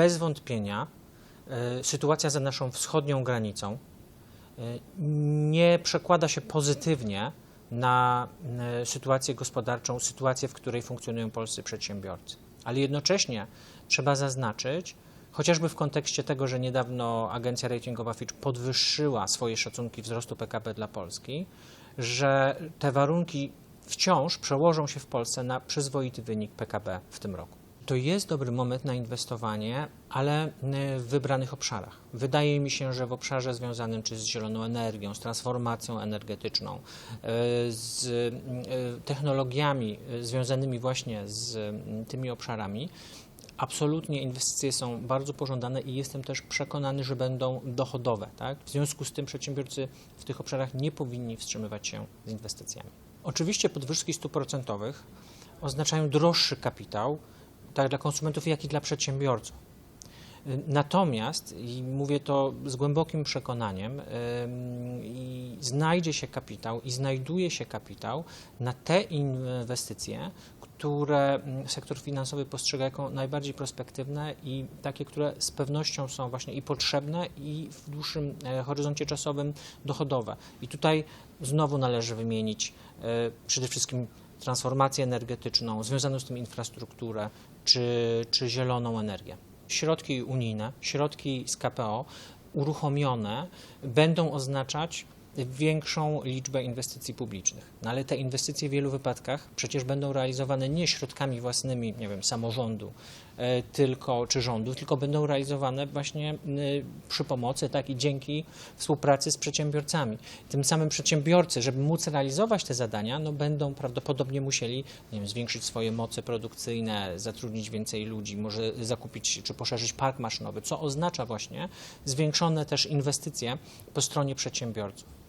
bez wątpienia e, sytuacja za naszą wschodnią granicą e, nie przekłada się pozytywnie na e, sytuację gospodarczą, sytuację, w której funkcjonują polscy przedsiębiorcy. Ale jednocześnie trzeba zaznaczyć, chociażby w kontekście tego, że niedawno agencja ratingowa Fitch podwyższyła swoje szacunki wzrostu PKB dla Polski, że te warunki wciąż przełożą się w Polsce na przyzwoity wynik PKB w tym roku. To jest dobry moment na inwestowanie, ale y, w wybranych obszarach. Wydaje mi się, że w obszarze związanym czy z zieloną energią, z transformacją energetyczną, y, z y, technologiami związanymi właśnie z tymi obszarami, absolutnie inwestycje są bardzo pożądane i jestem też przekonany, że będą dochodowe. Tak? W związku z tym przedsiębiorcy w tych obszarach nie powinni wstrzymywać się z inwestycjami. Oczywiście podwyżki stóp procentowych oznaczają droższy kapitał, tak dla konsumentów, jak i dla przedsiębiorców. Natomiast, i mówię to z głębokim przekonaniem, i znajdzie się kapitał i znajduje się kapitał na te inwestycje, które mm, sektor finansowy postrzega jako najbardziej perspektywne i takie, które z pewnością są właśnie i potrzebne, i w dłuższym e, horyzoncie czasowym dochodowe. I tutaj znowu należy wymienić e, przede wszystkim transformację energetyczną, związaną z tym infrastrukturę, czy, czy zieloną energię. Środki unijne, środki z KPO uruchomione będą oznaczać większą liczbę inwestycji publicznych. No ale te inwestycje w wielu wypadkach przecież będą realizowane nie środkami własnymi, nie wiem, samorządu, e, tylko czy rządu, tylko będą realizowane właśnie y, przy pomocy, tak i dzięki współpracy z przedsiębiorcami. Tym samym przedsiębiorcy, żeby móc realizować te zadania, no będą prawdopodobnie musieli nie wiem, zwiększyć swoje moce produkcyjne, zatrudnić więcej ludzi, może zakupić czy poszerzyć park maszynowy, co oznacza właśnie zwiększone też inwestycje po stronie przedsiębiorców.